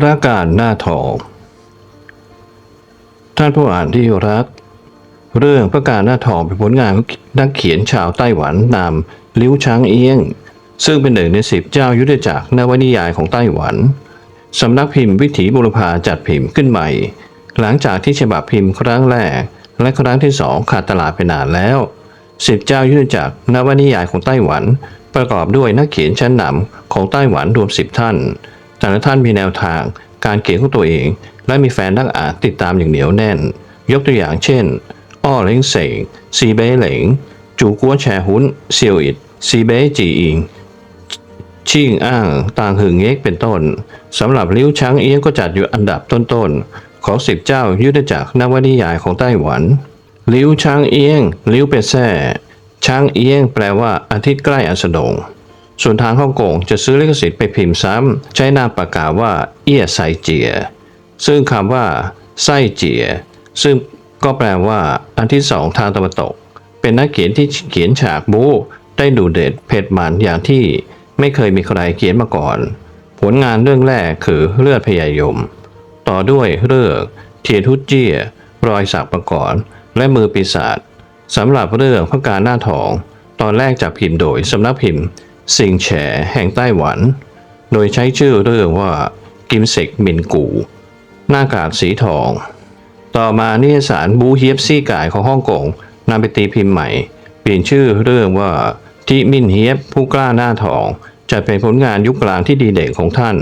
พระการหน้าทอง ท่านผู้อ่านที่รัก เรื่องพระการหน้าทองเป็นผลงานนักเขียนชาวไต้หวันนามลิ้วช้างเอียง ซึ่งเป็นหนึ่งในสิบเจ้ายุทธจักรนวนิยายของไต้หวัน สำนักพิมพ์วิถีบุรพาจัดพิมพ์ขึ้นใหม่ หลังจากที่ฉบับพิมพ์ครั้งแรก และครั้งที่สองขาดตลาดไปนานแล้วสิบเจ้ายุทธจักรนวนิยายของไต้หวัน ประกอบด้วยนักเขียนชั้นนำของไต้หวันรวมสิบท่าน แต่ละท่านมีแนวทาง การเขียนของตัวเอง และมีแฟนนักอ่านติดตามอย่างเหนียวแน่น ยกตัวอย่างเช่น อ้อเหลงเสงซีเบ้เหลง จูกัวแชหุนเซียวอิดซีเบ้จีอิงชิงอ้างต่างหึงเง็กเป็นต้นสำหรับลิ้วช้างเอี้ยงก็จัดอยู่อันดับต้นๆ ของสิบเจ้ายุทธจักรนวนิยายของไต้หวัน ลิ้วช้างเอี้ยง ลิ้วเป็ดแซ่ช้างเอี้ยงแปลว่าอาทิตย์ใกล้อัสดง ส่วนทางฮ่องกงจะซื้อลิขสิทธิ์ไปพิมพ์ซ้ำใช้นามปากกาว่า เอี้ยไซเจีย ซึ่งคำว่าไส้เจีย ซึ่งก็แปลว่า อันที่สองทางตะวันตก เป็นนักเขียนที่เขียนฉากบู๊ได้ดูเด็ดเผ็ดมันอย่างที่ไม่เคยมีใครเขียนมาก่อน ผลงานเรื่องแรกคือเลือดพยายม ต่อด้วยเรื่องเทียทุจเจียรอยสักประกรและมือปีศาจสำหรับเรื่องพระการหน้าทอง ตอนแรกจับพิมพ์โดยสำนักพิมพ์ สิงแฉแห่งไต้หวัน โดยใช้ชื่อเรื่องว่ากิมเซกมินกู หน้ากากสีทอง ต่อมานิยสารบูเฮียบซี่กายของฮ่องกงนำไปตีพิมพ์ใหม่ เปลี่ยนชื่อเรื่องว่าทิมินเฮียบผู้กล้าหน้าทอง จะเป็นผลงานยุคกลางที่ดีเด่นของท่าน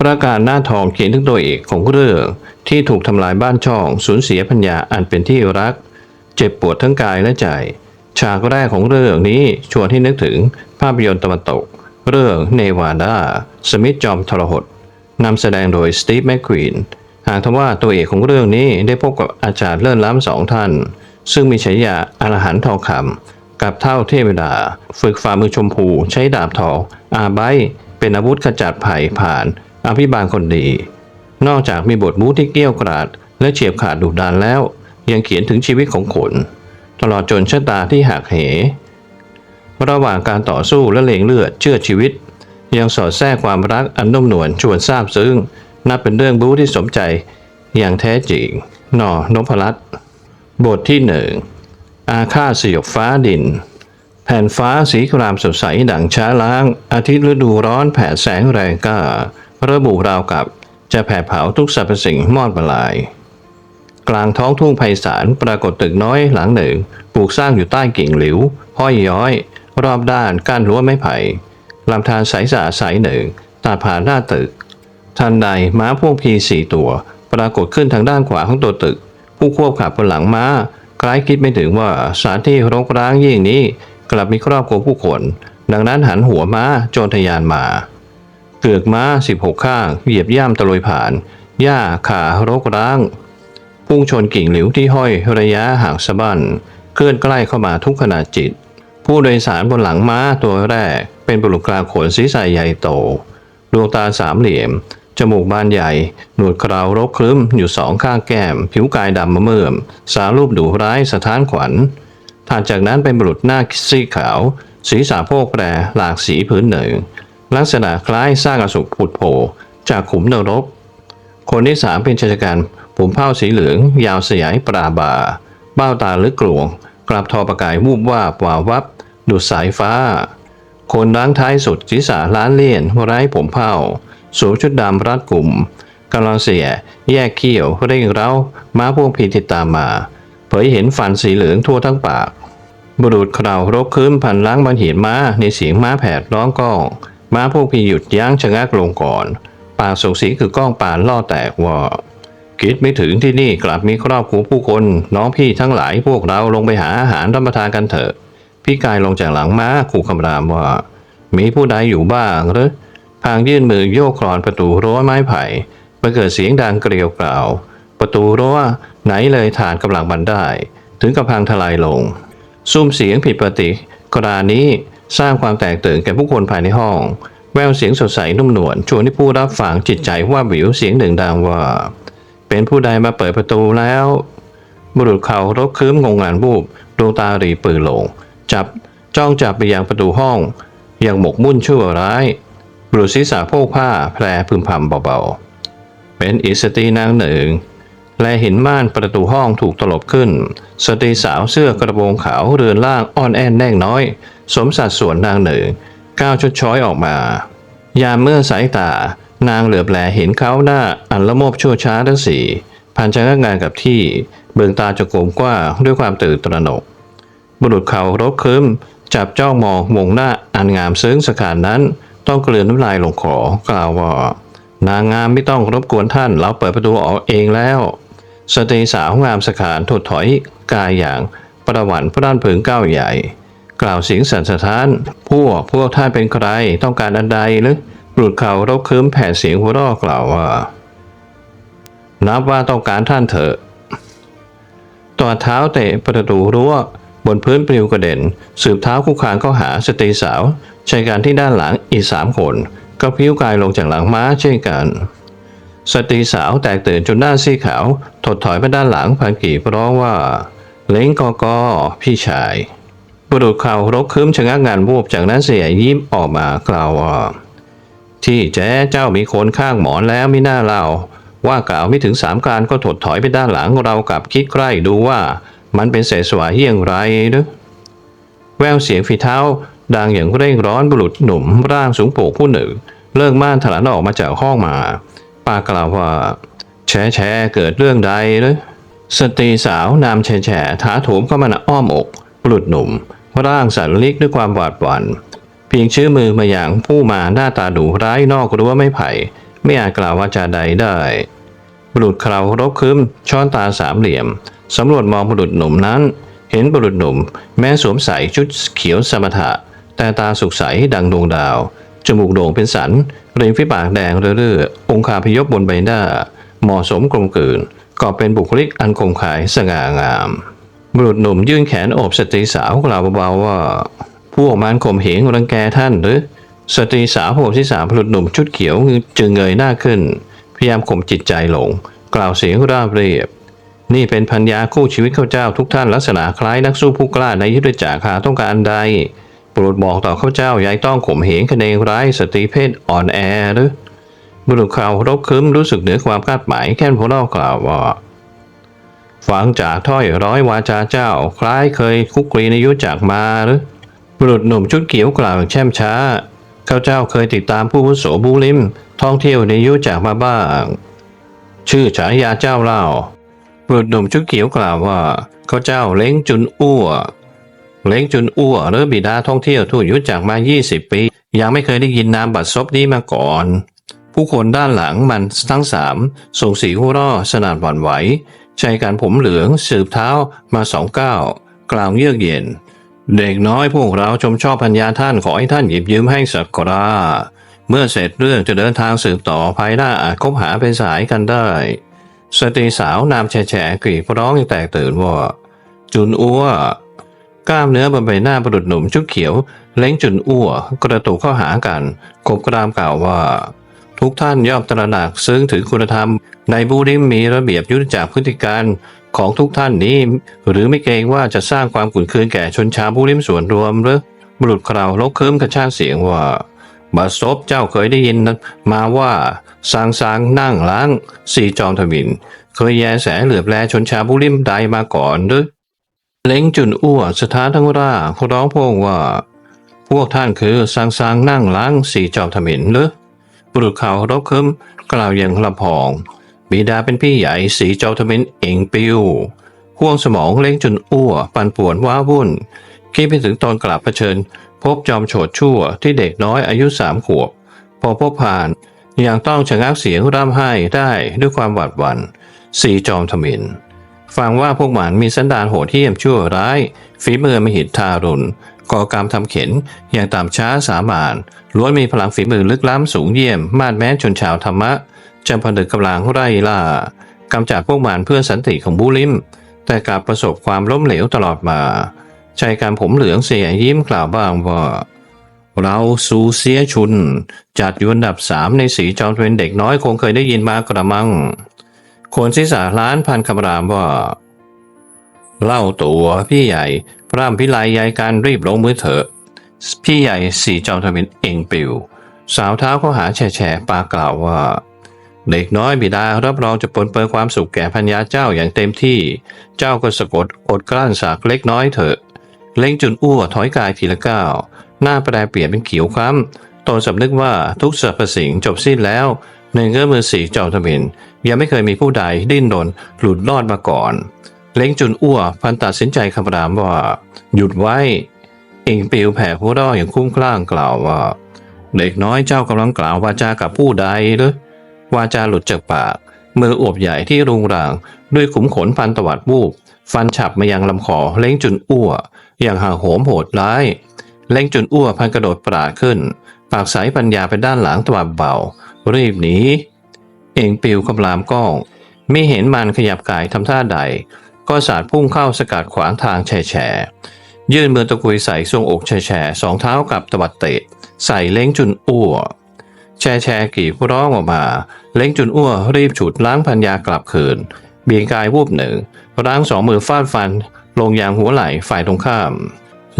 ประการหน้าทองเขียนถึงตัวเอกของเรื่อง ที่ถูกทำลายบ้านช่องสูญเสียพัญญาอันเป็นที่รัก เจ็บปวดทั้งกายและใจ ฉากแรกของเรื่องนี้ชวนให้นึกถึง ภาพยนตร์ตะวันตก เรื่องเนวาดาสมิธจอมทรหดนำแสดงโดยสตีฟแมคควีนหากทว่าตัวเอกของเรื่องนี้ได้พบกับอาจารย์เลิศล้ำสองท่าน ซึ่งมีฉายาอรหันทองคำกับเท่าเทพดา ฝึกฝ่ามือชมพู ใช้ดาบทองอาไบเป็นอาวุธขจัดภัยผ่าน อภิบาลคนดี นอกจากมีบทมูที่เกี้ยวกราด และเฉียบขาดดุดันแล้ว ยังเขียนถึงชีวิตของขนตลอดจนชะตาที่หักเห ระหว่างการต่อสู้และเลงเลือดเชื่อชีวิต ยังสอดแทรกความรักอันนุ่มนวลชวนซาบซึ้งนับเป็นเรื่องบู๊ที่สมใจ อย่างแท้จริงหน่อนพรัตน์บทที่หนึ่งอาฆาตสยบฟ้าดิน แผ่นฟ้าสีครามสดใสดังช้าล้าง อาทิตย์ฤดูร้อนแผดแสงแรงกล้า ระบุราวกับจะแผดเผาทุกสรรพสิ่งมอดประลาย กลางท้องทุ่งไพศาลปรากฏตึกน้อยหลังหนึ่ง ปลูกสร้างอยู่ใต้กิ่งหลิวห้อยย้อย รอบด้านกั้นรั้วไม้ไผ่ลำธารสสะอาดใสหนึ่งตัดผ่านหน้าตึก ทันใดม้าพวกพีสี่ตัว ปรากฏขึ้นทางด้านขวาของตัวตึก ผู้ควบขับบนหลังม้า คล้ายคิดไม่ถึงว่าสถานที่รกร้างยิ่งนี้ กลับมีครอบครัวผู้คน ดังนั้นหันหัวม้าโจรทยานมาเกือกม้า 16 ข้าง เหยียบย่ำตะลุยผ่าน หญ้าขารกร้าง พุ่งชนกิ่งหลิวที่ห้อยระยะห่างสะบั้นเคลื่อนใกล้เข้ามาทุกขณะจิต ผู้โดยสารบนหลังม้าตัวแรก เป็นบุรุษกลางขนศีรษะใหญ่โต ดวงตาสามเหลี่ยม จมูกบานใหญ่ หนวดเคราวรกครึ้มอยู่สองข้างแก้ม ผิวกายดำมะเมื่อม สารูปดุร้ายสถานขวัญถัดจากนั้นเป็นบุรุษหน้าซีขาว ศีรษะโพกแปรหลากสีพื้นหนึ่ง ลักษณะคล้ายสร้างอสุกผุดโผล่จากขุมนรก คนที่สามเป็นชายชกันผมเผ้าสีเหลือง ยาวสยายปราบา เบ้าตาลึกกลวง กลับทอประกายวูบวาบวาววับ ดุดสายฟ้า คนล้างท้ายสุดศีรษะล้านเลี่ยนไร้ผมเผ้าสวมชุดดำรัดกลุ่มกำลังเสีย แยกเขี้ยวเร่งเร้าม้าพวกพีติดตามมา เผยเห็นฟันสีเหลืองทั่วทั้งปาก บุรุษคราวรบคืนพันล้างบันเหียนม้าในเสียงม้าแผดร้องก้อง ม้าพวกพีหยุดยั้งชะงักลงก่อน ปากส่งสีคือก้องป่านล่อแตกว่าคิดไม่ถึงที่นี่กลับมีครอบครัวผู้คน น้องพี่ทั้งหลายพวกเราลงไปหาอาหารรับประทานกันเถอะ พี่กายลงจากหลังม้าขู่คำรามว่า มีผู้ใดอยู่บ้างหรือพางยื่นมือโยกคลอนประตูรั้วไม้ไผ่มันเกิดเสียงดังเกลียวกล่าว ประตูรั้วไหนเลยฐานกำลังบันได้ ถึงกับพังทลายลงซุ้มเสียงผิดปกติกรณีนี้สร้างความแตกตื่นแก่ผู้คนภายในห้อง แววเสียงสดใสนุ่มนวลชวนให้ผู้รับฟังจิตใจว่าวิวเสียงหนึ่งดังว่า เป็นผู้ใดมาเปิดประตูแล้ว บุรุษเขารบคืมงงงานบูบดวงตาหรีปืนลง จับจ้องจับไปยังประตูห้องอย่างหมกมุ่นชั่วร้ายบุรุษศีรษะโพกผ้าแพรพึมพำเบาๆ เป็นอิสตีนางหนึ่ง และเห็นม่านประตูห้องถูกตลบขึ้น สตรีสาวเสื้อกระโปรงขาวเรือนล่างอ่อนแอนแน่งน้อย สมสัดส่วนนางหนึ่งก้าวชดช้อยออกมา ยามเมื่อสายตานางเหลือบแลเห็นเขาหน้าอันละโมบชั่วช้าทั้งสี่พันชะงักงานกับที่เบืองตาจะโกมกว้าด้วยความตื่นตระหนก บุรุษเขารบคืมจับจ้องมองมงหน้าอันงามซึ้งสกานนั้น ต้องเกลือนน้ำลายลงคอกล่าวว่านางงามไม่ต้องรบกวนท่าน เราเปิดประตูออกเองแล้ว สตรีสาวงามสกานถดถอยกายอย่างประวันพระด้านผึงก้าวใหญ่ กล่าวเสียงสันสะท้าน พวกพวกท่านเป็นใครต้องการอันใดหรือบุรุษเขารบคืมแผ่เสียงหัวเราะกล่าวว่า นับว่าต้องการท่านเถอะต่อเท้าเตะประตูรั้ว บนพื้นปลิวกระเด็น สืบเท้าคุกคานเข้าหาสตรีสาวชายการที่ด้านหลังอีกสามคนก็พลิ้วกายลงจากหลังม้าเช่นกัน สตรีสาวแตกตื่นจนหน้าซีขาว ถดถอยไปด้านหลังพันกีบร้องว่า เล้งกอกอพี่ชาย บุรุษเขาวรกคืมชะงักงานวูบจากนั้นเสียยิ้มออกมากล่าวว่าที่แจ้เจ้ามีคนข้างหมอนแล้วม่น่าเล่าว่ากล่าวไม่ถึงสามการก็ถดถอยไปด้านหลังเรากลับคิดใกล้ดูว่า มันเป็นเศษสวายเยี่ยงไรเนอะแววเสียงฝีเท้าดังอย่างเร่งร้อนบุรุษหนุ่มร่างสูงโปกผู้หนึ่ง เลิกม่านถลันออกมาจากห้องมา ปากล่าวว่าแช่แช่เกิดเรื่องใดเนอะสตรีสาวนามแช่แช่ท้าโถมเข้ามาน้าอ้อมอกบุรุษหนุ่ม ร่างสั่นลิกด้วยความหวาดหวั่นเพียงชื่อมือมาอย่างผู้มาหน้าตาดุร้ายนอกรั้วไม่ไผ่ไม่อาจกล่าววาจาใดได้บุรุษเคราวรบคืมช้อนตาสามเหลี่ยม สำรวจมองบุรุษหนุ่มนั้น เห็นบุรุษหนุ่ม แม้สวมใส่ชุดเขียวสมถะ แต่ตาสุขใสดังดวงดาว จมูกโด่งเป็นสันริมฝีปากแดงเรื่อๆองคาพยพบนใบหน้า เหมาะสมกลมกลืนก็เป็นบุคลิกอันคมขายสง่างาม บุรุษหนุ่มยื่นแขนโอบสตรีสาวกล่าวเบาๆว่า พวกมันข่มเหงรังแกท่านหรือ สตรีสาวผมที่สามบุรุษหนุ่มชุดเขียวจึงเงยหน้าขึ้น พยายามข่มจิตใจลง กล่าวเสียงราบเรียบ นี่เป็นพัญญาคู่ชีวิตข้าเจ้าทุกท่านลักษณะคล้ายนักสู้ผู้กล้าในยุทธจักรหาต้องการอันใด โปรดบอกต่อข้าเจ้าอย่าให้ต้องข่มเหงคะเนงร้ายสตรีเพศอ่อนแอหรือบุรุษข่าวรบคืมรู้สึกเหนือความคาดหมายแค่นพวกเรากล่าวว่าฟังจากถ้อยร้อยวาจาเจ้า คล้ายเคยคุกคีในยุทธจักรมาหรือบุรุษหนุ่มชุดเขียวกล่าวแช่มช้าข้าเจ้าเคยติดตามผู้วุโสบูลิมท่องเที่ยวในยุทธจักรมาบ้าง ชื่อฉายาเจ้าเล่า บุรุษหนุ่มชุดเขียวกล่าวว่าข้าเจ้าเล้งจุนอ้วเล้งจุนอ้วหรือบิดาท่องเที่ยวทั่วยุทธจักมา 20 ปี ยังไม่เคยได้ยินนามบัตรซบนี้มาก่อน ผู้คนด้านหลังมันทั้งสามส่งสีหัวราะสนั่นหวั่นไหวชายการผมเหลืองสืบเท้ามาสองก้าวกล่าวเยือกเย็น เด็กน้อยพวกเราชมชอบพัญญาท่านขอให้ท่านหยิบยืมให้สักกราเมื่อเสร็จเรื่องจะเดินทางสืบต่อภายหน้าอาจคบหาเป็นสายกันได้ สตรีสาวนามแฉแฉกรีดร้องอย่างแตกตื่นว่า จุนอ้วกล้ามเนื้อบนใบหน้าประดุดหนุ่มชุดเขียว เล้งจุนอ้วกระตุกเข้าหากันขบกรามกล่าวว่า ทุกท่านย่อมตระหนักซึ่งถึงคุณธรรม ในบูริมมีระเบียบยุทธจักพฤติการของทุกท่านนี้ หรือไม่เกรงว่าจะสร้างความขุ่นเคืองแก่ชนชาวบูริมส่วนรวมหรือบุรุษคราวลกเคิมกระชากเสียงว่า บาซบเจ้าเคยได้ยินมาว่าสางสางนั่งล้างสีจอมทวิน เคยแยแสเหลือบแลชนชาวบุริมใดมาก่อนหรือเล้งจุนอ้วสถานทั้งร่าเขาร้องพงว่า พวกท่านคือสางสางนั่งล้างสีจอมทมินหรือบุรุษเขารบเคิมกล่าวอย่างลำพอง บิดาเป็นพี่ใหญ่สีจอมทมินเองปิวห่วงสมองเล้งจุนอ้ว ปันป่วนว้าวุ่นคิดไปถึงตอนกลับเผชิญ พบจอมโฉดชั่วที่เด็กน้อยอายุสามขวบ พอพบผ่านยังต้องชะงักเสียงร่ำไห้ได้ด้วยความหวาดหวั่นสีจอมทมินฟังว่าพวกหมันมีสันดานโหดเหี้ยมชั่วร้ายฝีมือมหิทธารุณก่อกรรมทำเข็นอย่างตามช้าสามานล้วนมีพลังฝีมือลึกล้ำสูงเยี่ยม มาดแม้ชนชาวธรรมะจำพนึกกำลังไร่ล่ากำจัดพวกหมันเพื่อสันติของบูลิม แต่กลับประสบความล้มเหลวตลอดมา ชายการผมเหลืองเสียยิ้มกล่าวบ้างว่า เราซูเซียชุน จัดอยู่อันดับสามในสีจอมเป็นเด็กน้อยคงเคยได้ยินมากระมังคนศีรษะล้านพันคำรามว่า เล่าตัวพี่ใหญ่ พร่ำพิไลยายการรีบลงมือเถอะ พี่ใหญ่สีจอมทวินเองปิว สาวเท้าเขาหาแฉแฉปากล่าวว่า เด็กน้อยบิดารับรองจะปนเปื้อความสุขแก่พัญญาเจ้าอย่างเต็มที่ เจ้าก็สะกดอดกลั้นสากเล็กน้อยเถอะ เล้งจุนอ้วถอยกายทีละก้าวหน้าแปรเปลี่ยนเป็นเขียวคล้ำตนสำนึกว่าทุกสรรพสิ่งจบสิ้นแล้วในเงื้อมือสีเจ้าทมินยังไม่เคยมีผู้ใดดิ้นรนหลุดรอดมาก่อน เล้งจุนอ้วพันตัดสินใจคำรามว่า หยุดไว้ เองปิวแผ่หัวเร่ออย่างคุ้มคลั่งกล่าวว่า เด็กน้อยเจ้ากำลังกล่าววาจากับผู้ใดหรือวาจาหลุดจากปาก มืออวบใหญ่ที่รุงราง ด้วยขุมขนพันตวัดวูบฟันฉับมายังลำคอเล้งจุนอ้วอย่างห่างโหมโหดร้าย เล้งจุนอ้วพันกระโดดปราดขึ้น ปากสายปัญญาไปด้านหลังตวัดเบา รีบหนีเองปิวคำรามก้องไม่เห็นมันขยับกายทำท่าใด ก็สาดพุ่งเข้าสกัดขวางทางแฉแฉยื่นมือตะกุยใส่ทรงอกแฉแฉสองเท้ากับตวัดเตะ ใส่เล้งจุนอ้วแชแชกี่ร้องออกมา เล้งจุนอ้วรีบฉุดล้างพัญญากลับคืน เบี่ยงกายวูบหนึ่งล้างสองมือฟาดฟัน ลงยางหัวไหล่ฝ่ายตรงข้าม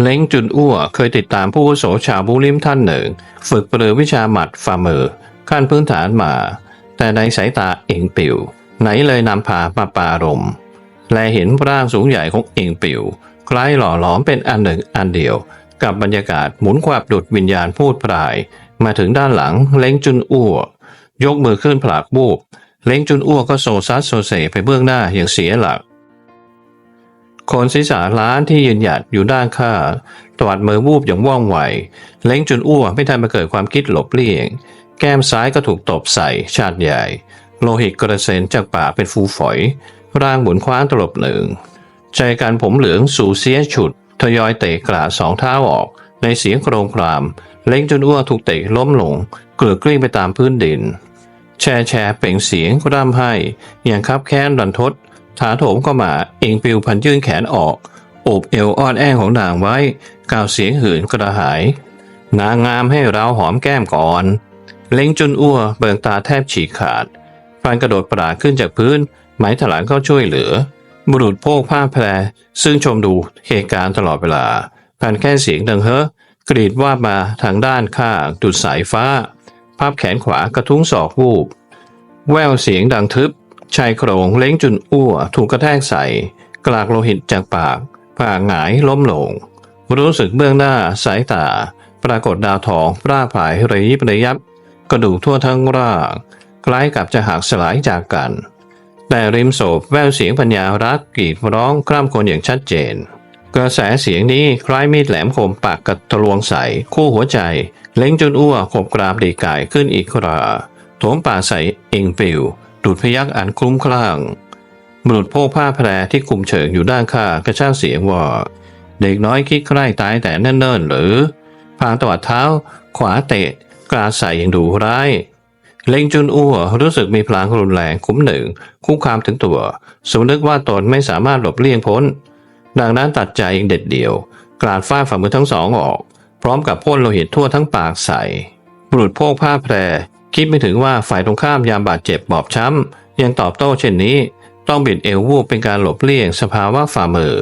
เล้งจุนอ้วเคยติดตามผู้อาวุโสชาวบุริมท่านหนึ่ง ฝึกปรือวิชาหมัดฝ่ามือขั้นพื้นฐานมา แต่ในสายตาเองปิวไหนเลยนำพามาปารมแลเห็นร่างสูงใหญ่ของเองปิวคล้ายหล่อหลอมเป็นอันหนึ่งอันเดียว กับบรรยากาศหมุนควับดุดวิญญาณพูดปลาย มาถึงด้านหลังเล้งจุนอ้วยกมือขึ้นผลักบูบ เล้งจุนอ้วก็โซซัสโซเซไปเบื้องหน้าอย่างเสียหลักคนศีรษะล้านที่ยืนหยัดอยู่ด้านข้าตวัดมือวูบอย่างว่องไว เล้งจุนอ้วไม่ทันมาเกิดความคิดหลบเลี่ยง แก้มซ้ายก็ถูกตบใส่ชาติใหญ่ โลหิตกระเซ็นจากปากเป็นฟูฝอย ร่างหมุนคว้างตลบหนึ่ง ใจการผมเหลืองสูเสียฉุด ทยอยเตะกระสองเท้าออก ในเสียงโครมคราม เล้งจุนอ้วถูกเตะล้มลง เกลือกลิ้งไปตามพื้นดิน แชร์แชร์เป่งเสียงร่ำไห้ อย่างคับแค้นรันทด ถาโถมเข้ามาเองปิวพันยื่นแขนออก โอบเอวอ้อนแองของนางไว้ กล่าวเสียงหื่นกระหาย นางงามให้เราหอมแก้มก่อน เล้งจนอ้วเบิงตาแทบฉีกขาดพลานกระโดดปราดขึ้นจากพื้น หมายถลังเข้าช่วยเหลือ บุรุษโพกผ้าแพร ซึ่งชมดูเหตุการณ์ตลอดเวลาผ่นแค่เสียงดังเฮ้อกรีดว่ามาทางด้านข้างดุดสายฟ้า พับแขนขวากระทุ้งศอกวูบ แววเสียงดังทึบ ชายโครงเล้งจุนอ้วถูกกระแทกใส่ กลากโลหิตจากปากปากหงายล้มลง รู้สึกเบื้องหน้าสายตา ปรากฏดาวทองร่าผายระยิบระยับ กระดูกทั่วทั้งร่างคล้ายกับจะหักสลายจากกัน แต่ริมโศพแววเสียงปัญญารักกรีดร้องกล้ามคนอย่างชัดเจน กระแสเสียงนี้คล้ายมีดแหลมคมปากกระทะลวงใส่คู่หัวใจ เล้งจนอ้วขบกราบดีกายขึ้นอีกคราโถมป่าใส่เองปิวดูดพยักอันคลุ้มคลั่งบุรุษโพกผ้าแพรที่คุมเฉิงอยู่ด้านข้างกระชากเสียงว่า เด็กน้อยคิดใคร่ตายแต่เนิ่นๆหรือ พางตวัดเท้า ขวาเตะกราใส่อย่างดุร้ายเล็งจุนอ้วรู้สึกมีพลังรุนแรงคุ้มหนึ่ง คุกคามถึงตัว สมนึกว่าตนไม่สามารถหลบเลี่ยงพ้น ดังนั้นตัดใจเองเด็ดเดี่ยว กราดฝ้าฝ่ามือทั้งสองออก พร้อมกับพ่นโลหิตทั่วทั้งปากใส่บุรุษโพกผ้าแพร คิดไม่ถึงว่าฝ่ายตรงข้ามยามบาดเจ็บบอบช้ำ ยังตอบโต้เช่นนี้ ต้องบิดเอววูบเป็นการหลบเลี่ยงสภาวะฝ่ามือ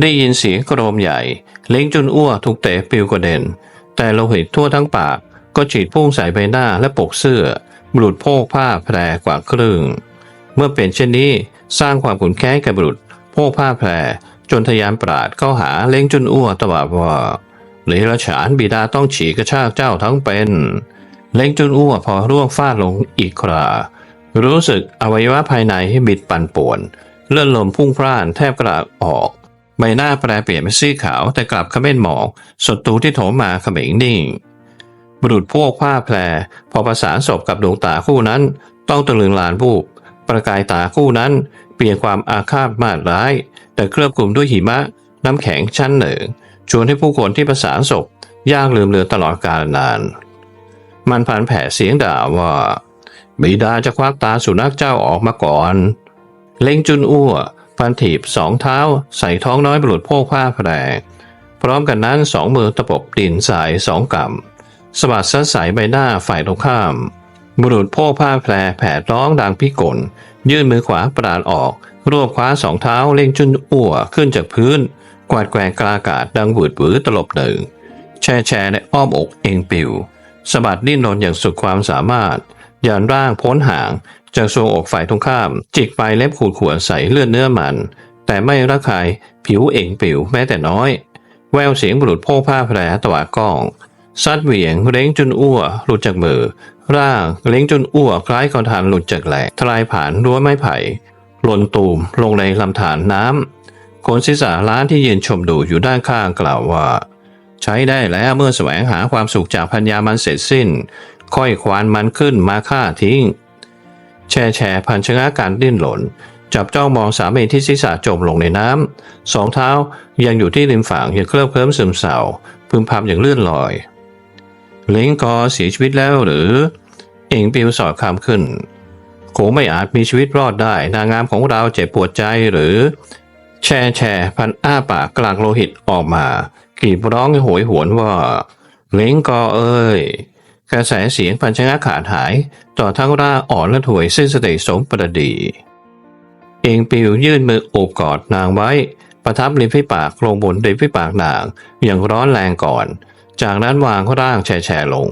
ได้ยินเสียงกรมใหญ่ เล้งจุนอ้วถูกเตะปิวกระเด็น แต่โลหิตทั่วทั้งปากก็ฉีดพุ่งใส่ใบหน้าและปกเสื้อบุรุษโพกผ้าแพรกว่าครึ่ง เมื่อเป็นเช่นนี้สร้างความขุนแค้นแก่บุรุษ โพกผ้าแพรจนทะยานปราดเข้าหาเล้งจุนอ้วตวาดว่าเนรฉานบิดาต้องฉีกกระชากเจ้าทั้งเป็น เล้งจุนอ้วพอร่วงฟาดลงอีกครา รู้สึกอวัยวะภายในให้บิดปั่นป่วน เลื่อดลมพุ่งพล่านแทบกระดออก ใบหน้าแปรเปลี่ยนเป็นสีขาวแต่กลับขม้นหมองศัตรูที่โถมมาเขม็งนิ่งบุรุษพวกผ้าแพรพอประสานศพกับดวงตาคู่นั้น ต้องตะลึงลานบูบประกายตาคู่นั้น เปลี่ยนความอาฆาตมาดร้าย แต่เคลือบกลุ่มด้วยหิมะ น้ำแข็งชั้นหนึ่ง ชวนให้ผู้คนที่ประสานศพยากลืมเลือนตลอดกาลนาน มันผ่านแผ่เสียงด่าว่า บิดาจะควักตาสุนัขเจ้าออกมาก่อน เล้งจุนอ้วฟันถีบสองเท้า ใส่ท้องน้อยบุรุษโพกผ้าแพรพร้อมกันนั้นสองมือตะปบดินสายสองกำสะบัดซัสายใบหน้าฝ่ายตรงข้าม บุรุษโพกผ้าแพรแผดร้องดังพิกล ยื่นมือขวาปราดออก รวบคว้าสองเท้าเล่งจุนอ้วขึ้นจากพื้น กวาดแกว่งกลากาศดังหวืดหวือตลบหนึ่ง แช่แช่ในอ้อมอกเองปิวสะบัดดิ้นรนอย่างสุดความสามารถยันร่างพ้นห่างจากทรวงอกฝ่ายตรงข้าม จิกไปเล็บขูดขวนใส่เลือดเนื้อมัน แต่ไม่ระคายผิวเอ่งปิวแม้แต่น้อย แววเสียงบุรุษโพกผ้าแผลตวาดกล้องซัดเหวี่ยงเล้งจนอ้วหลุดจากมือ ร่างเล้งจนอ้วคล้ายกอนทานหลุดจากแหลกทลายผ่านรั้วไม้ไผ่หล่นตูมลงในลำธารน้ำคนศีรษะล้านที่ยืนชมดูอยู่ด้านข้างกล่าวว่า ใช้ได้แล้วเมื่อแสวงหาความสุขจากพัญญามันเสร็จสิ้น ค่อยควานมันขึ้นมาฆ่าทิ้ง แช่แช่พันชะงะการดิ้นหล่นจับจ้องมองสามีที่ศีรษะจมลงในน้ำสองเท้ายังอยู่ที่ริมฝั่งยังเคลิบเคลิ้มซึมเศร้าพึมพำอย่างเลื่อนลอย ล้งกอเสียชีวิตแล้วหรือ เองปิวสอดคำขึ้น คงไม่อาจมีชีวิตรอดได้ นางงามของเราเจ็บปวดใจหรือ แช่แช่พันอ้าปากกลางโลหิตออกมา กรีบร้องโหยหวนว่าเล้งกอเอ้ยกระแสเสียงพันชะงะขาดหาย ต่อทั้งร่างอ่อนและถวยสิ้นสติสมประดี เองปิวยื่นมือโอบกอดนางไว้ ประทับริมฝีปากลงบนริมฝีปากนาง อย่างร้อนแรงก่อน จากนั้นวางร่างแช่ลง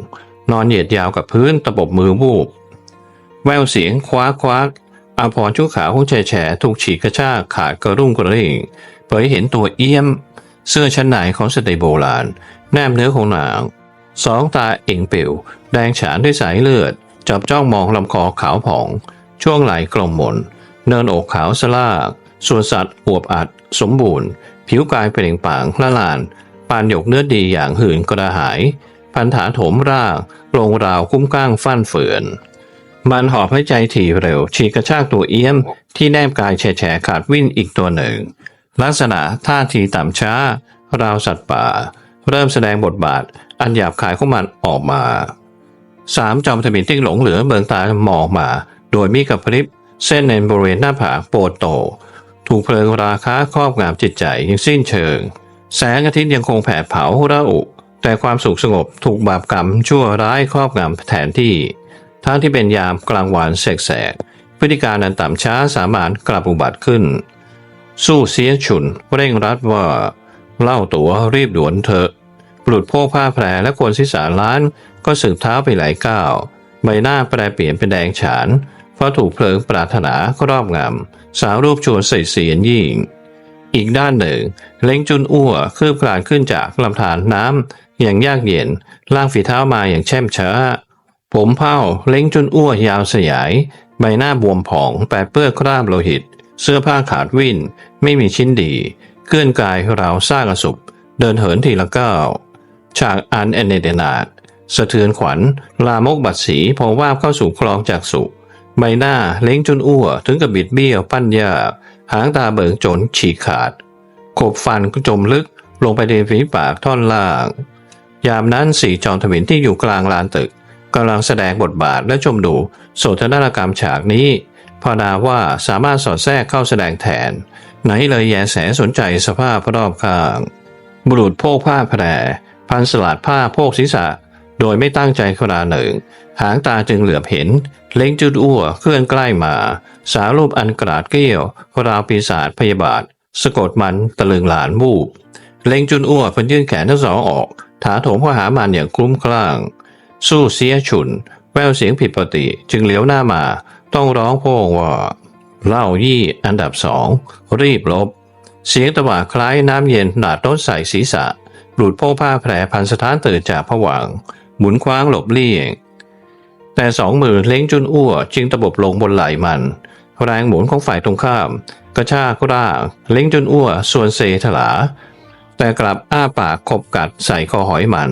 นอนเหยียดยาวกับพื้นตะบบมือวูบ แววเสียงคว้าคว้าอาพรชุกขาวของแฉแฉถูกฉีกกระชากขาดกระรุ่งกระริ่งเผยเห็นตัวเอี้ยม เสื้อชั้นในของสตรีโบราณ แนมเนื้อของนาง สองตาเอ่งเปิวแดงฉานด้วยสายเลือด จับจ้องมองลำคอขาวผ่อง ช่วงไหล่กลมมน เนินอกขาวสลาก ส่วนสัตว์อวบอัด สมบูรณ์ ผิวกายเปล่งปลั่งละลาน ปานหยกเนื้อดีอย่างหื่นกระหาย พันธาโถมร่างลงราวคุ้มก้างฟั่นเฟือนมันหอบให้ใจถี่เร็ว ฉีกกระชากตัวเอี้ยม ที่แนบกายแฉะขาดวิ่นอีกตัวหนึ่ง ลักษณะท่าทีต่ำช้า ราวสัตว์ป่า เริ่มแสดงบทบาท อันหยาบคายของมันออกมาสามจอมทบินที่หลงเหลือเบิงตามองมา โดยมีกับพริบ เส้นในบริเวณหน้าผากโปดโต ถูกเพลิงราคาครอบงำจิตใจอย่งสิ้นเชิง แสงอาทิตย์ยังคงแผดเผาระอุ แต่ความสุขสงบถูกบาปกรรมชั่วร้ายครอบงำแทนที่ ทั้งที่เป็นยามกลางวันแสกๆพฤติการอันต่ำช้าสามารถกลับอุบัติขึ้น สู้เสียฉุนเร่งรัดว่า เล่าตัวรีบด่วนเถอะปลุดโพกผ้าแผลและคนศีรษะล้านก็สึกเท้าไปหลายก้าว ใบหน้าแปรเปลี่ยนเป็นแดงฉาน เพราะถูกเพลิงปรารถนาครอบงำสาวรูปชวนใส่เสียนยิ่ง อีกด้านหนึ่ง เล้งจุนอ้วคืบคลานขึ้นจากลำธารน้ำอย่างยากเย็นล่างฝีเท้ามาอย่างแช่มช้า ผมเผ้าเล้งจุนอ้วยาวสยาย ใบหน้าบวมผ่องแปดเปื้อคราบโลหิต เสื้อผ้าขาดวิ่นไม่มีชิ้นดี เคลื่อนกายราวซากอสุปเดินเหินทีละก้าวฉากอันเอเนเดนาดสะเทือนขวัญ ลามกบัดสีพอว่าบเข้าสู่คลองจากสุ ใบหน้าเล้งจุนอ้วถึงกับบิดเบี้ยวปั้นยาก หางตาเบิกจนฉีกขาด ขบฟันก็จมลึกลงไปในฝีปากท่อนล่าง ยามนั้นสี่จอมทวินที่อยู่กลางลานตึกกำลังแสดงบทบาทและชมดูโศกนากรรมฉากนี้พอนาว่าสามารถสอดแทรกเข้าแสดงแทน ไหนเลยแยแสสนใจสภาพรอบข้าง บุรุษโพกผ้าแพรพันสลัดผ้าโพกศีรษะ โดยไม่ตั้งใจคราหนึ่ง หางตาจึงเหลือบเห็น เล้งจุดอ้วเคลื่อนใกล้มา สารูปอันกราดเกี้ยวราวปีศาจพยาบาท สะกดมันตะลึงหลานวูบเล้งจุนอ้วเพิ่นยื่นแขนทั้งสองออก ถาโถมเข้าหามันอย่างคลุ้มคลั่ง สู้เสียฉุน แววเสียงผิดปกติจึงเลี้ยวหน้ามา ต้องร้องโพ่งว่าเล่ายี่อันดับสองรีบลบ เสียงตะหวาคล้ายน้ำเย็นหนาดต้นใส่ศีรษะหลุดโพ่ผ้าแผลพันสถานตื่นจากผวังหมุนคว้างหลบเลี่ยง แต่สองมือเล้งจุนอ้วจึงตะบบลงบนไหล่มัน แรงหมุนของฝ่ายตรงข้าม กระชากร่างเล้งจุนอ้วส่วนเซถลา แต่กลับอ้าปากขบกัดใส่คอหอยมัน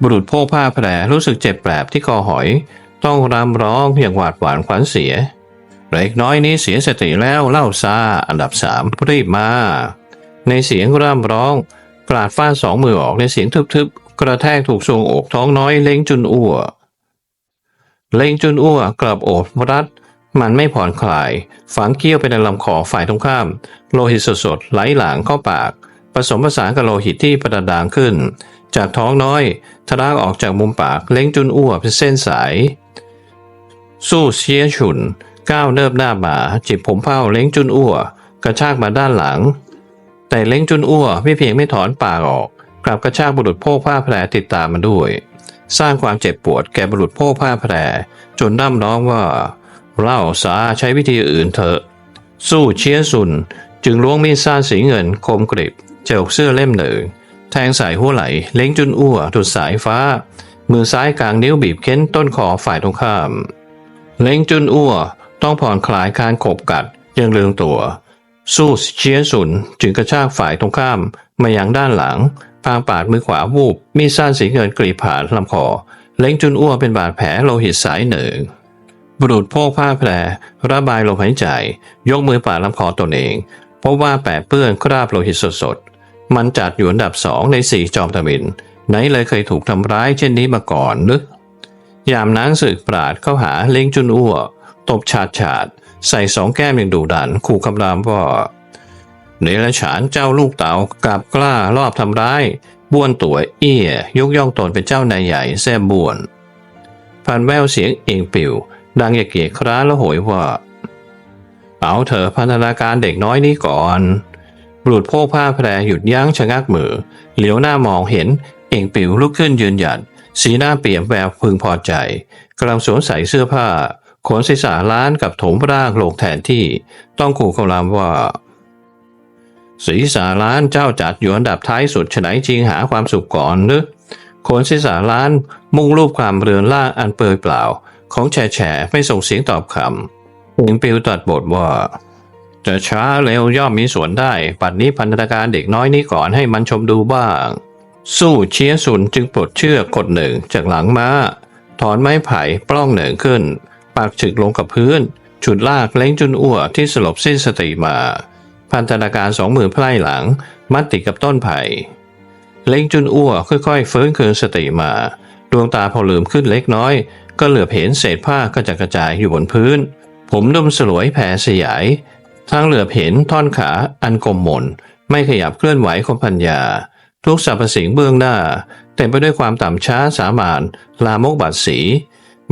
บุรุษโพกผ้าแผลรู้สึกเจ็บแปลบที่คอหอย ต้องรำร้องอย่างหวาดหวานขวัญเสียเล็กน้อยนี้เสียสติแล้วเล่าซาอันดับสามรีบมา ในเสียงร่ำร้องกราดฟาดสองมือออกในเสียงทึบๆ กระแทกถูกทรวงอกท้องน้อยเล้งจุนอ้ว เล้งจุนอ้วกลับโอบรัด มันไม่ผ่อนคลาย ฝังเกี้ยวไปในลำคอฝ่ายตรงข้าม โลหิตสดๆไหลหลางเข้าปาก ผสมผสานกับโลหิตที่ประดางขึ้น จากท้องน้อยทะลักออกจากมุมปากเล้งจุนอ้วเป็นเส้นสาย สู้เสียฉุน ก้าวเนิบหน้ามาจิบผมเผ้าเล้งจุนอ้วกระชากมาด้านหลัง แต่เล้งจุนอ้วไม่เพียงไม่ถอนปากออก กลับกระชากบุรุษโพกผ้าแผลติดตามมาด้วย สร้างความเจ็บปวดแก่บุรุษโพ่ผ้าแพรจนร่ำร้องว่า เล่าสาใช้วิธีอื่นเถอะ สู้เชียซุนจึงล้วงมีดซ่านสีเงินคมกริบเจอกเสื้อเล่มหนึ่ง แทงใส่หัวไหล่เล้งจุนอ้วดุดสายฟ้า มือซ้ายกลางนิ้วบีบเค้นต้นคอฝ่ายตรงข้าม เล้งจุนอ้วต้องผ่อนคลายการขบกัดยังเลืองตัว สู้เชียซุนจึงกระชากฝ่ายตรงข้ามมายังด้านหลัง พางปาดมือขวาวูบมีดสั้นสีเงินกรีดผ่านลำคอ เล้งจุนอ้วเป็นบาดแผลโลหิตสายหนึ่ง บุรุษโพกผ้าแผลระบายลมหายใจ ยกมือปาดลำคอตนเองพบว่าแปะเปื้อนคราบโลหิตสดๆ มันจัดอยู่อันดับสองในสี่จอมทวินไหนเลยเคยถูกทำร้ายเช่นนี้มาก่อนหรือยามนางสึกปราดเข้าหาเล้งจุนอ้วตบฉาดฉาดใส่สองแก้มอย่างดุดัน ขู่คำรามว่า เนรฉานเจ้าลูกเต๋ากลับกล้ารอบทำร้ายบ้วนตัวเอี้ยยกย่องตนเป็นเจ้านายใหญ่แซ่บบ้วนผ่านแววเสียงเองปิวดังอย่าเกียคร้าและโหยว่า เอาเถอะพันธนาการเด็กน้อยนี้ก่อนบุรุษโพกผ้าแพรหยุดยั้งชะงักมือ เหลียวหน้ามองเห็น เองปิวลุกขึ้นยืนหยัด สีหน้าเปลี่ยนแววพึงพอใจกำลังสวมใส่เสื้อผ้าขนศีรษะล้านกับถมร่างโลกแทนที่ ต้องขู่คำรามว่า ศีรษะล้านเจ้าจัดอยู่อันดับท้ายสุดฉไหนจริงหาความสุขก่อนหรือโขนศีรษะล้านมุ่งรูปความเรือนล่างอันเปรยเปล่า ของแฉแฉไม่ส่งเสียงตอบคำเองปิวตัดบทว่า จะช้าเร็วย่อมมีส่วนได้ ปัดนี้พันธนาการเด็กน้อยนี้ก่อนให้มันชมดูบ้าง สู้เชียสุนจึงปลดเชือกกดหนึ่งจากหลังม้า ถอนไม้ไผ่ปล้องเหนึ่งขึ้น ปากฉึกลงกับพื้น ฉุดลากเล้งจุนอ้วที่สลบสิ้นสติมา พันธนาการสองมือไพร่หลัง มัดติดกับต้นไผ่ เล้งจุนอ้วค่อยๆฟื้นคืนสติมา ดวงตาพอลืมขึ้นเล็กน้อย ก็เหลือบเห็นเศษผ้ากระจัดกระจายอยู่บนพื้น ผมนุ่มสลวยแผ่สยาย ทั้งเหลือบเห็นท่อนขาอันกลมมนไม่ขยับเคลื่อนไหวของพัญญา ทุกสรรพสิ่งเบื้องหน้า เต็มไปด้วยความต่ำช้าสามานลามกบาดสี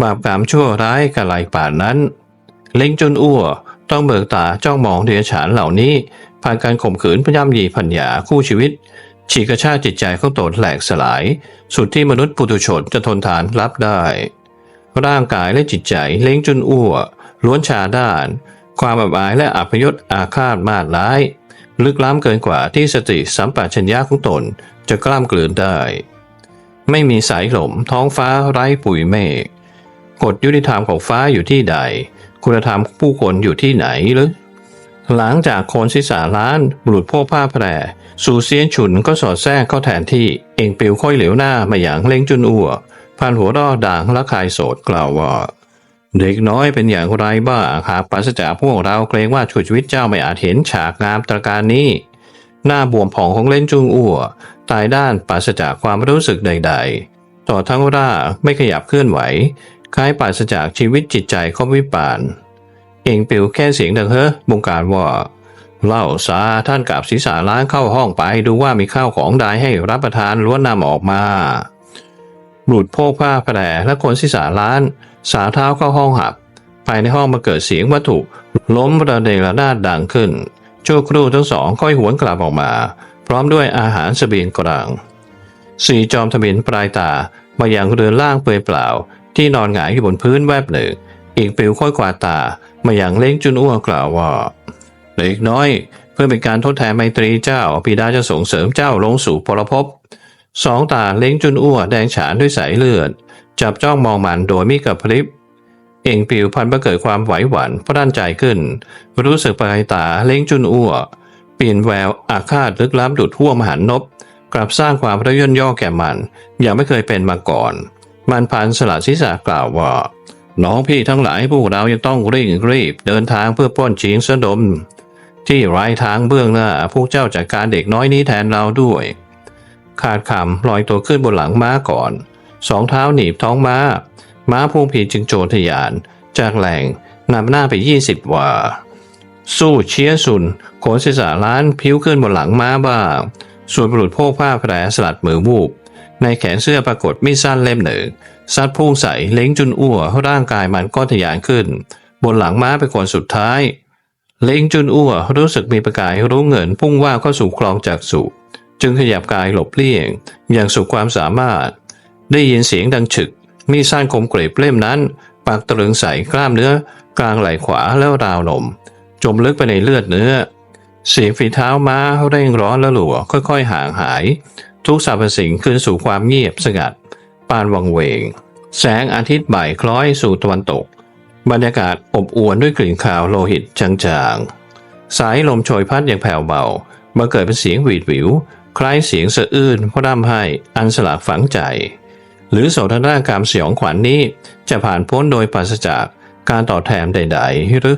บาปกรรมชั่วร้ายกะไรป่านนั้น เล้งจุนอ้ว ต้องเบิกตาจ้องมองเดียฉานเหล่านี้ ผ่านการข่มขืนพย่ำยีพัญญาคู่ชีวิต ฉีกกระชากจิตใจของตนแหลกสลาย สุดที่มนุษย์ปุถุชนจะทนทานรับได้ ร่างกายและจิตใจเล้งจนอ้วล้วนชาด้าน ความอับอายและอัพยศอาฆาตมาดร้าย ลึกล้ำเกินกว่าที่สติสัมปชัญญะของตนจะกล้ามกลืนได้ ไม่มีสายลมท้องฟ้าไร้ปุ๋ยเมฆกฎยุติธรรมของฟ้าอยู่ที่ใด คุณธรรมผู้คนอยู่ที่ไหนหรือหลังจากโคนศีรษะล้านบุรุษพ่อผ้าแพรสูเซียนฉุนก็สอดแทรกเข้าแทนที่เองปิวค่อยเหลียวหน้ามาอย่างเล้งจุนอัวผ่านหัวรอดด่างละคายโสดกล่าวว่า เด็กน้อยเป็นอย่างไรบ้างหากปราศจากพวกเราเกรงว่าช่วยชีวิตเจ้าไม่อาจเห็นฉากงามตระการนี้ หน้าบวมผ่องของเล่นจุงอัวตายด้านปราศจากความรู้สึกใด ๆ ต่อทั้งร่าไม่ขยับเคลื่อนไหว คล้ายปราศจากชีวิตจิตใจของวิปานเองปิวแค่เสียงดังเฮ้อบงการว่าเล่าซาท่านกับศีรษะล้างเข้าห้องไปดูว่ามีข้าวของใดให้รับประทานล้วนนำออกมาบุตรโพกผ้าแผลและคนศีรษะล้าน สาเท้าเข้าห้องหับ ภายในห้องมาเกิดเสียงวัตถุ ล้มระเนระนาดดังขึ้นชั่วครู่ทั้งสองค่อยหวนกลับออกมา พร้อมด้วยอาหารเสบียงกลาง สี่จอมทมินปลายตามาอย่างเรือนล่างเปลือยเปล่า ที่นอนหงายอยู่บนพื้นแวบหนึ่งอีกปิวค่อยกวาดตามาอย่างเล้งจุนอ้วกล่าวว่าเหล็กน้อย เพื่อเป็นการทดแทนไมตรีเจ้าปิดาจะส่งเสริมเจ้าลงสู่ปรภพสองตาเล้งจุนอ้วแดงฉานด้วยสายเลือด จับจ้องมองมันโดยม่กระพริบเองปิวพันประเกิดความไหวหวั่นพรั่นใจขึ้น รู้สึกปลายตาเล้งจุนอ้วเปลี่ยนแววอาฆาตลึกล้ำดุดห่วมหันนบ กลับสร้างความระย่นย่อแก่มันอย่างไม่เคยเป็นมาก่อน มันพันสลัดศีรษะกล่าวว่า น้องพี่ทั้งหลายพวกเรายังต้องเร่งรีบ เดินทางเพื่อปล้นชิงสะดม ที่ไร้ทางเบื้องหน้า พวกเจ้าจัดการเด็กน้อยนี้แทนเราด้วย ขาดคำลอยตัวขึ้นบนหลังม้าก่อน สองเท้าหนีบท้องม้า ม้าพุ่งผีจึงโจรทยาน จากแหล่งนำหน้าไปยี่สิบวาสู้เชียสุนโขนศีรษะล้านพิ้วขึ้นบนหลังม้าบ้างส่วนบุรุษโพกผ้าแผลสลัดมือวูบ ในแขนเสื้อปรากฏมีดสั้นเล่มหนึ่งซัดพุ่งใส่เล้งจุนอ้วร่างกายมันก็ทะยานขึ้น บนหลังม้าเป็นคนสุดท้าย เล้งจุนอ้วรู้สึกมีประกายรู้เงินพุ่งว่าเข้าสู่คลองจากสุจึงขยับกายหลบเลี่ยง อย่างสุดความสามารถ ได้ยินเสียงดังฉึก มีดสั้นคมกรีบเล่มนั้น ปากตรึงใส่กล้ามเนื้อ กลางไหล่ขวาแล้วราวนม จมลึกไปในเลือดเนื้อเสียงฝีเท้าม้าเร่งร้อนและหลัวค่อย ๆ ห่างหาย ทุกสรรพสิ่งคืนสู่ความเงียบสงัด ปานวังเวง แสงอาทิตย์บ่ายคล้อยสู่ตะวันตก บรรยากาศอบอวลด้วยกลิ่นคาวโลหิตจางๆ สายลมโชยพัดอย่างแผ่วเบามาเกิดเป็นเสียงหวีดหวิว คล้ายเสียงสะอื้นพร่ำไห้อันสลักฝังใจ หรือโสตนากรรมสยองขวัญนนี้จะผ่านพ้นโดยปราศจากการต่อแถมใดๆหรือ